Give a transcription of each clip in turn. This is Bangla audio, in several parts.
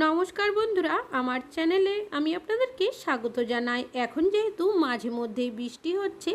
নমস্কার বন্ধুরা, আমার চ্যানেলে আমি আপনাদেরকে স্বাগত জানাই। এখন যেহেতু মাঝে মধ্যেই বৃষ্টি হচ্ছে,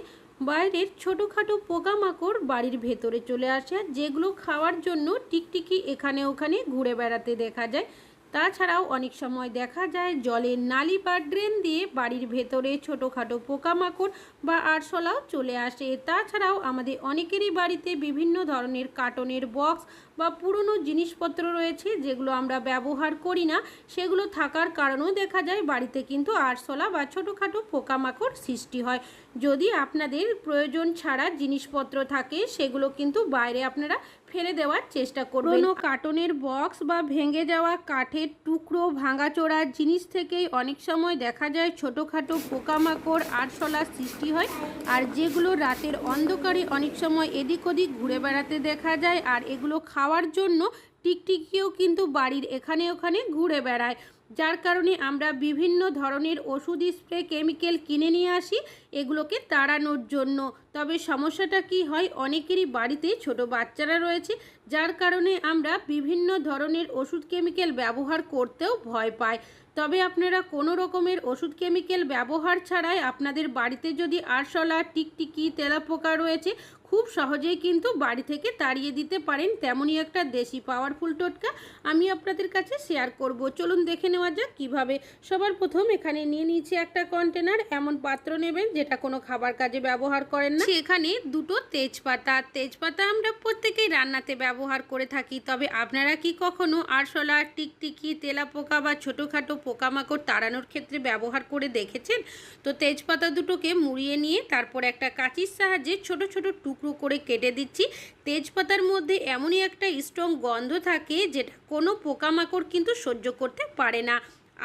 বাইরের ছোটোখাটো পোকামাকড় বাড়ির ভেতরে চলে আসে যেগুলো খাওয়ার জন্য টিকটিকি এখানে ওখানে ঘুরে বেড়াতে দেখা যায়। তাছাড়াও অনেক সময় দেখা যায় জলের নালি বা ড্রেন দিয়ে বাড়ির ভেতরে ছোটোখাটো পোকামাকড় বা আরশোলাও চলে আসে। তাছাড়াও আমাদের অনেকেরই বাড়িতে বিভিন্ন ধরনের কার্টনের বক্স বা পুরনো জিনিসপত্র রয়েছে যেগুলো আমরা ব্যবহার করি না। সেগুলো থাকার কারণেও দেখা যায় বাড়িতে কিন্তু আরশোলা বা ছোটোখাটো পোকামাকড় সৃষ্টি হয়। যদি আপনাদের প্রয়োজন ছাড়া জিনিসপত্র থাকে, সেগুলো কিন্তু বাইরে আপনারা ফেলে দেওয়ার চেষ্টা করবেন কোনো কার্টনের বক্স বা ভেঙে যাওয়া কাঠের টুকরো, ভাঙাচোরা জিনিস থেকেই অনেক সময় দেখা যায় ছোটোখাটো পোকামাকড় আরশোলার সৃষ্টি হয়, আর যেগুলো রাতের অন্ধকারে অনেক সময় এদিক ওদিক ঘুরে বেড়াতে দেখা যায়, আর এগুলো খাওয়ার জন্য টিকটিকিও কিন্তু বাড়ির এখানে ওখানে ঘুরে বেড়ায়। যার কারণে আমরা বিভিন্ন ধরনের ওষুধ স্প্রে, কেমিক্যাল কিনে নিয়ে আসি এগুলোকে তাড়ানোর জন্য। তবে সমস্যাটা কি হয়? অনেকেরই বাড়িতে ছোট বাচ্চারা রয়েছে, যার কারণে আমরা বিভিন্ন ধরনের ওষুধ কেমিক্যাল ব্যবহার করতেও ভয় পাই। তবে আপনারা কোনো রকমের ওষুধ কেমিক্যাল ব্যবহার ছাড়াই আপনাদের বাড়িতে যদি আরশোলা, টিকটিকি, তেলাপোকা রয়েছে, খুব সহজেই কিন্তু বাড়ি থেকে তাড়িয়ে দিতে পারেন। তেমনই একটা দেশি পাওয়ারফুল টোটকা আমি আপনাদের কাছে শেয়ার করব। চলুন দেখে নেওয়া যাক কীভাবে। সবার প্রথম এখানে নিয়ে নিয়েছি একটা কন্টেনার এমন পাত্র নেবেন যেটা কোনো খাবার কাজে ব্যবহার করেন না। এখানে দুটো তেজপাতা। তেজপাতা আমরা প্রত্যেকেই রান্নাতে ব্যবহার করে থাকি। তবে আপনারা কি কখনো আরশোলা, টিকটিকি, তেলাপোকা বা ছোটোখাটো পোকামাকড় তাড়ানোর ক্ষেত্রে ব্যবহার করে দেখেছেন? তো তেজপাতা দুটোকে মুড়িয়ে নিয়ে তারপর একটা কাঁচির সাহায্যে ছোট ছোট টুকরো করে কেটে দিচ্ছি। তেজপাতার মধ্যে এমনই একটা স্ট্রং গন্ধ থাকে যেটা কোনো পোকামাকড় কিন্তু সহ্য করতে পারে না।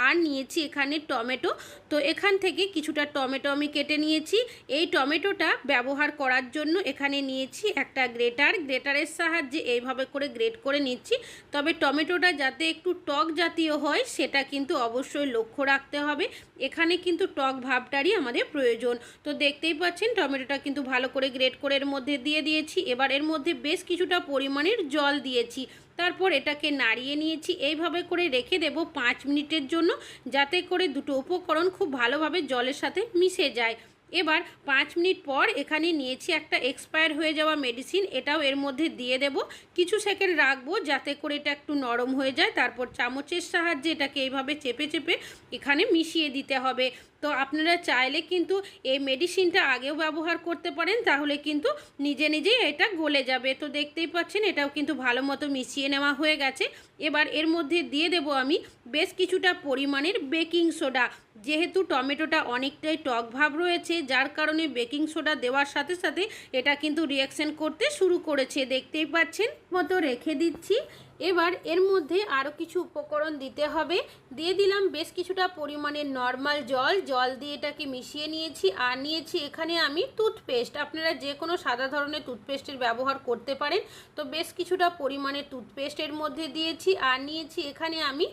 আর নিয়েছি এখানে টমেটো। তো এখান থেকে কিছুটা টমেটো আমি কেটে নিয়েছি। এই টমেটোটা ব্যবহার করার জন্য এখানে নিয়েছি একটা গ্রেটার। গ্রেটারের সাহায্যে এইভাবে করে গ্রেট করে নিচ্ছি। তবে টমেটোটা যাতে একটু টক জাতীয় হয়, সেটা কিন্তু অবশ্যই লক্ষ্য রাখতে হবে। এখানে কিন্তু টক ভাবটারই আমাদের প্রয়োজন। তো দেখতেই পাচ্ছেন, টমেটোটা কিন্তু ভালো করে গ্রেট করে এর মধ্যে দিয়ে দিয়েছি। এবার এর মধ্যে বেশ কিছুটা পরিমাণের জল দিয়েছি। তারপর এটাকে নাড়িয়ে নিয়েছি। এইভাবে করে রেখে দেব পাঁচ মিনিটের জন্য, যাতে করে দুটো উপকরণ খুব ভালোভাবে জলের সাথে মিশে যায়। এবার পাঁচ মিনিট পর এখানে নিয়েছি একটা এক্সপায়ার হয়ে যাওয়া মেডিসিন, এটাও এর মধ্যে দিয়ে দেব। কিছু সেকেন্ড রাখব, যাতে করে এটা একটু নরম হয়ে যায়। তারপর চামচের সাহায্যে এটাকে এইভাবে চেপে চেপে এখানে মিশিয়ে দিতে হবে। তো আপনারা চাইলে কিন্তু এই মেডিসিনটা আগেও ব্যবহার করতে পারেন, তাহলে কিন্তু নিজে নিজেই এটা গলে যাবে। তো দেখতেই পাচ্ছেন, এটাও কিন্তু ভালো মতো মিশিয়ে নেওয়া হয়ে গেছে। এবার এর মধ্যে দিয়ে দেব আমি বেশ কিছুটা পরিমাণের বেকিং সোডা যেহেতু টমেটোটা অনেকটাই টক ভাব রয়েছে, যার কারণে বেকিং সোডা দেওয়ার সাথে সাথে এটা কিন্তু রিয়াকশান করতে শুরু করেছে। দেখতেই পাচ্ছেন, মতো রেখে দিচ্ছি। এবার এর মধ্যে আরও কিছু উপকরণ দিতে হবে। দিয়ে দিলাম বেশ কিছুটা পরিমাণের নর্মাল জল। জল দিয়ে এটাকে মিশিয়ে নিয়েছি। আর নিয়েছি এখানে আমি টুথপেস্ট আপনারা যে কোনো সাদা ধরনের টুথপেস্টের ব্যবহার করতে পারেন। তো বেশ কিছুটা পরিমাণের টুথপেস্টের মধ্যে দিয়েছি। আর নিয়েছি এখানে আমি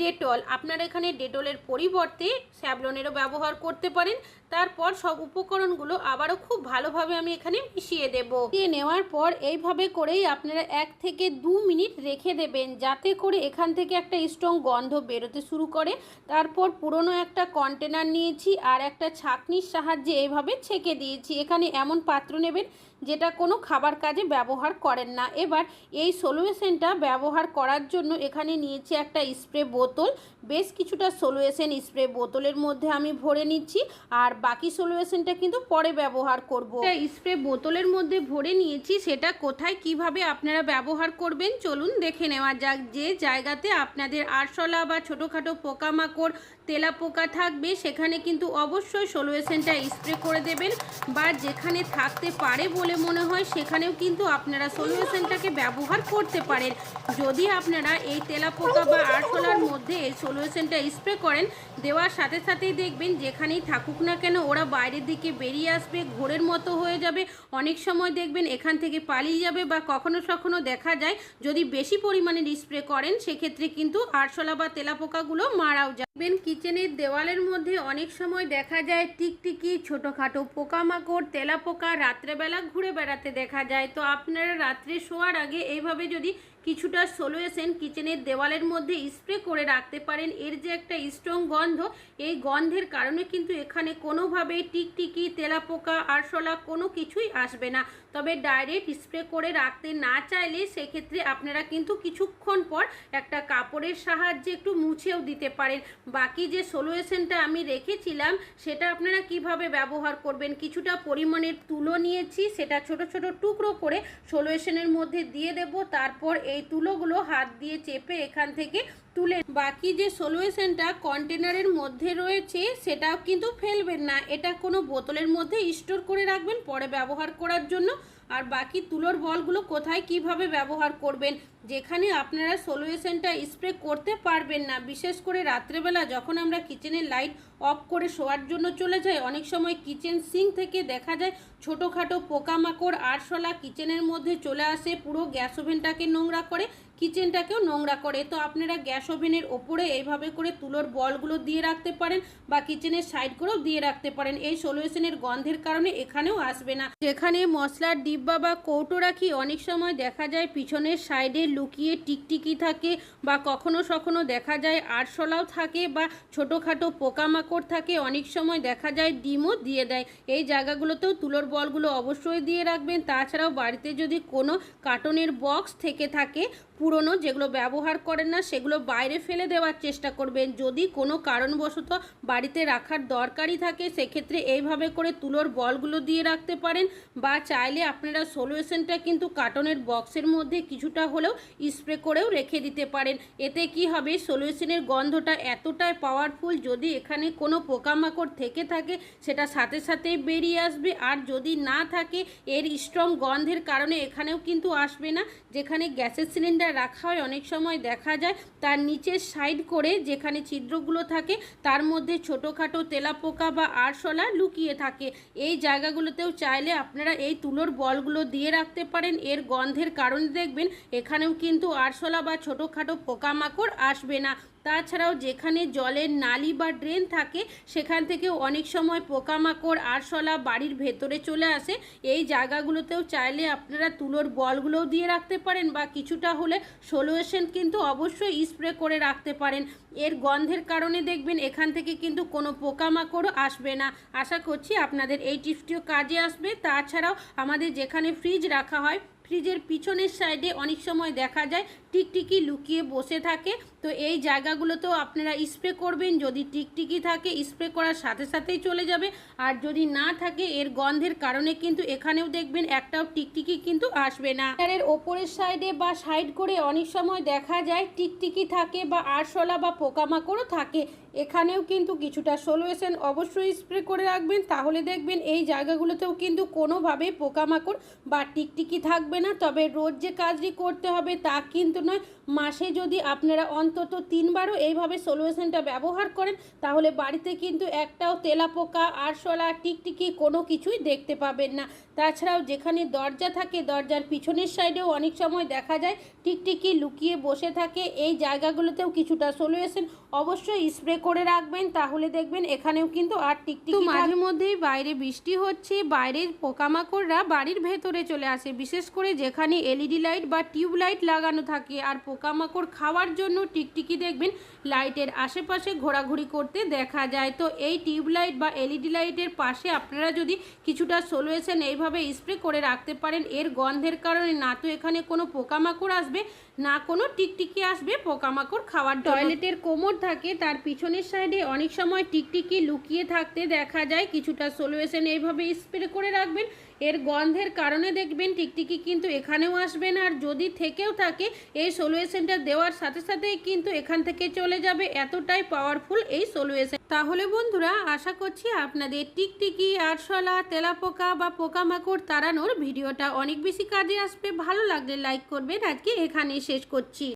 ডেটল আপনারা এখানে ডেটলের পরিবর্তে স্যাভলনেরও ব্যবহার করতে পারেন। তারপর সব উপকরণগুলো আবারও খুব ভালোভাবে আমি এখানে মিশিয়ে দেব। দিয়ে নেওয়ার পর এইভাবে করেই আপনারা এক থেকে দু মিনিট রেখে দেবেন, যাতে করে এখান থেকে একটা স্ট্রং গন্ধ বেরোতে শুরু করে। তারপর পুরনো একটা কন্টেনার নিয়েছি আর একটা ছাকনির সাহায্যে এইভাবে ছেঁকে দিয়েছি। এখানে এমন পাত্র নেবেন যেটা কোনো খাবার কাজে ব্যবহার করেন না। এবার এই সলিউশনটা ব্যবহার করার জন্য এখানে নিয়েছি একটা স্প্রে বোতল। বেশ কিছুটা সলিউশন স্প্রে বোতলের মধ্যে আমি ভরে নিচ্ছি আর বাকি সলিউশনটা কিন্তু পরে ব্যবহার করব। স্প্রে বোতলের মধ্যে ভরে নিয়েছি, সেটা কোথায় কীভাবে আপনারা ব্যবহার করবেন চলুন দেখে নেওয়া যাক। যে জায়গাতে আপনাদের আরশোলা বা ছোটোখাটো পোকামাকড় তেলা পোকা থাকবে, সেখানে কিন্তু অবশ্যই সলিউশনটা স্প্রে করে দেবেন বা যেখানে থাকতে পারে বলে মনে হয় সেখানেও কিন্তু আপনারা সলিউশনটাকে ব্যবহার করতে পারেন। যদি আপনারা এই তেলা পোকা বা আরশোলার মধ্যে এই সলিউশনটা স্প্রে করেন, দেওয়ার সাথে সাথেই দেখবেন যেখানেই থাকুক না কেন ওরা বাইরের দিকে বেরিয়ে আসবে, ঘোরের মতো হয়ে যাবে। অনেক সময় দেখবেন এখান থেকে পালিয়ে যাবে বা কখনো কখনো দেখা যায়, যদি বেশি পরিমাণে স্প্রে করেন, সেক্ষেত্রে কিন্তু আরশোলা বা তেলা পোকাগুলো মারাও যায়। দেখবেন কিচেনের দেওয়ালের মধ্যে অনেক সময় দেখা যায় টিকটিকি, ছোটোখাটো পোকামাকড়, তেলাপোকা, রাত্রেবেলা ঘুরে বেড়াতে দেখা যায়। তো আপনারা রাত্রে শোয়ার আগে এইভাবে যদি কিছুটা সলিউশন কিচেনের দেওয়ালের মধ্যে স্প্রে করে রাখতে পারেন। এর যে একটা স্ট্রং গন্ধ, এই গন্ধের কারণে কিন্তু এখানে কোনোভাবেই টিকটিকি, তেলাপোকা, আরশোলা কোনো কিছুই আসবে না। তবে ডাইরেক্ট স্প্রে করে রাখতে না চাইলে সেক্ষেত্রে আপনারা কিন্তু কিছুক্ষণ পর একটা কাপড়ের সাহায্যে একটু মুছেও দিতে পারেন। বাকি যে সলিউশনটা আমি রেখেছিলাম, সেটা আপনারা কীভাবে ব্যবহার করবেন? কিছুটা পরিমাণের তুলো নিয়েছি, সেটা ছোট ছোট টুকরো করে সলিউশনের মধ্যে দিয়ে দেব। তারপর এই তুলোগুলো হাত দিয়ে চেপে এখান থেকে তুলে বাকি যে সলিউশনটা কন্টেনারের মধ্যে রয়েছে, সেটাও কিন্তু ফেলবেন না। এটা কোনো বোতলের মধ্যে স্টোর করে রাখবেন পরে ব্যবহার করার জন্য। আর বাকি তুলোর বলগুলো কোথায় কীভাবে ব্যবহার করবেন, যেখানে আপনারা সলিউশনটা স্প্রে করতে পারবেন না। বিশেষ করে রাত্রেবেলা যখন আমরা কিচেনের লাইট অফ করে শোয়ার জন্য চলে যায়। অনেক সময় কিচেন সিঙ্ক থেকে দেখা যায় ছোটোখাটো পোকামাকড়, আরশোলা কিচেনের মধ্যে চলে আসে, পুরো গ্যাস ওভেনটাকে নোংরা করে, কিচেনটাকেও নোংরা করে। তো আপনারা গ্যাস ওভেনের ওপরে এইভাবে করে তুলোর বলগুলো দিয়ে রাখতে পারেন বা কিচেনের সাইড করেও দিয়ে রাখতে পারেন। এই সলিউশনের গন্ধের কারণে এখানেও আসবে না। যেখানে মশলার ডিব্বা বা কৌটো রাখি, অনেক সময় দেখা যায় পিছনের সাইডে লুকিয়ে টিকটিকি থাকে বা কখনো সখনো দেখা যায় আরশোলাও থাকে বা ছোটোখাটো পোকামাকড় থাকে, অনেক সময় দেখা যায় ডিমও দিয়ে দেয়। এই জায়গাগুলোতেও তুলোর বলগুলো অবশ্যই দিয়ে রাখবেন। তাছাড়াও বাড়িতে যদি কোনো কার্টনের বক্স থেকে থাকে পুরনো, যেগুলো ব্যবহার করেন না, সেগুলো বাইরে ফেলে দেওয়ার চেষ্টা করবেন। যদি কোনো কারণবশত বাড়িতে রাখার দরকারই থাকে, সেক্ষেত্রে এইভাবে করে তুলোর বলগুলো দিয়ে রাখতে পারেন। বা চাইলে আপনারা সলিউশনটা কিন্তু কার্টনের বক্সের মধ্যে কিছুটা হলেও স্প্রে করেও রেখে দিতে পারেন। এতে কি হবে? সলিউশনের গন্ধটা এতটাই পাওয়ারফুল যদি এখানে কোনো পোকামাকড় থেকে থাকে, সেটা সাথে সাথেই বেরিয়ে আসবে। আর যদি না থাকে, এর স্ট্রং গন্ধের কারণে এখানেও কিন্তু আসবে না। যেখানে গ্যাসের সিলিন্ডার রাখা হয়, অনেক সময় দেখা যায় তার নিচের সাইড করে যেখানে ছিদ্রগুলো থাকে, তার মধ্যে ছোটোখাটো তেলাপোকা বা আরশোলা লুকিয়ে থাকে। এই জায়গাগুলোতেও চাইলে আপনারা এই তুলোর বলগুলো দিয়ে রাখতে পারেন। এর গন্ধের কারণে দেখবেন, এখানেও কিন্তু আরশোলা বা ছোটোখাটো পোকামাকড় আসবে না। তাছাড়াও যেখানে জলের নালি বা ড্রেন থাকে, সেখান থেকে অনেক সময় পোকামাকড়, আরশোলা বাড়ির ভেতরে চলে আসে। এই জায়গাগুলোতেও চাইলে আপনারা তুলোর বলগুলোও দিয়ে রাখতে পারেন বা কিছুটা হলে সলিউশন কিন্তু অবশ্যই স্প্রে করে রাখতে পারেন। এর গন্ধের কারণে দেখবেন এখান থেকে কিন্তু কোনো পোকামাকড়ও আসবে না। আশা করছি আপনাদের এই টিপসটিও কাজে আসবে। তাছাড়াও আমাদের যেখানে ফ্রিজ রাখা হয় ফ্রিজের পিছনের সাইডে অনেক সময় দেখা যায় টিকটিকি লুকিয়ে বসে থাকে। তো এই জায়গাগুলোতেও আপনারা স্প্রে করবেন। যদি টিকটিকি থাকে, স্প্রে করার সাথে সাথেই চলে যাবে। আর যদি না থাকে, এর গন্ধের কারণে কিন্তু এখানেও দেখবেন একটাও টিকটিকি কিন্তু আসবে না। এর ওপরের সাইডে বা সাইড করে অনেক সময় দেখা যায় টিকটিকি থাকে বা আরশোলা বা পোকামাকড়ও থাকে। এখানেও কিন্তু কিছুটা সলিউশন অবশ্যই স্প্রে করে রাখবেন। তাহলে দেখবেন এই জায়গাগুলোতেও কিন্তু কোনোভাবে পোকামাকড় বা টিকটিকি থাকবে না তবে রোজ যে কাজটি করতে হবে তা কিন্তু নয়। মাসে যদি আপনারা অন্তত তিনবারও এইভাবে সলিউশনটা ব্যবহার করেন তাহলে বাড়িতে কিন্তু একটাও তেলাপোকা আরশোলা টিকটিকি কোনো কিছুই দেখতে পাবেন না। তাছাড়াও যেখানে দরজা থাকে দরজার পিছনের সাইডেও অনেক সময় দেখা যায় টিকটিকি লুকিয়ে বসে থাকে। এই জায়গাগুলোতেও কিছুটা সলিউশন অবশ্যই স্প্রে করে রাখবেন তাহলে দেখবেন এখানেও কিন্তু আর টিকটিকি মাঝে মধ্যেই বাইরে বৃষ্টি হচ্ছে বাইরের পোকামাকড়রা বাড়ির ভেতরে চলে আসে বিশেষ করে যেখানে এলইডি লাইট বা টিউব লাইট লাগানো থাকে। আর পোকামাকড় খাওয়ার জন্য টিকটিকি দেখবেন। লাইটের আশেপাশে ঘোরাঘুরি করতে দেখা যায়। তো এই টিউব লাইট বা এলইডি লাইটের পাশে আপনারা যদি কিছুটা সলিউশন এইভাবে স্প্রে করে রাখতে পারেন, এর গন্ধের কারণে না তো এখানে কোনো পোকামাকড় আসবে, না কোনো টিকটিকি আসবে পোকামাকড় খাওয়ার টয়লেটের কোমর থাকে, তার পিছনের সাইডে অনেক সময় টিকটিকি লুকিয়ে থাকতে দেখা যায়। কিছুটা সলিউশন এইভাবে স্প্রে করে রাখবেন। এর গন্ধের কারণে দেখবেন টিকটিকি কিন্তু এখানেও আসবে না, আর যদি থেকেও থাকে, এই সলিউশনটা দেওয়ার সাথে সাথেই কিন্তু এখান থেকে চলে যাবে, এতটাই পাওয়ারফুল এই সলিউশন তাহলে বন্ধুরা, আশা করছি আপনাদের টিকটিকি, আরশলা, তেলাপোকা বা পোকামাকড় তাড়ানোর ভিডিওটা অনেক বেশি কাজে আসবে। ভালো লাগলে লাইক করবেন। আজকে এখানে শেষ করছি।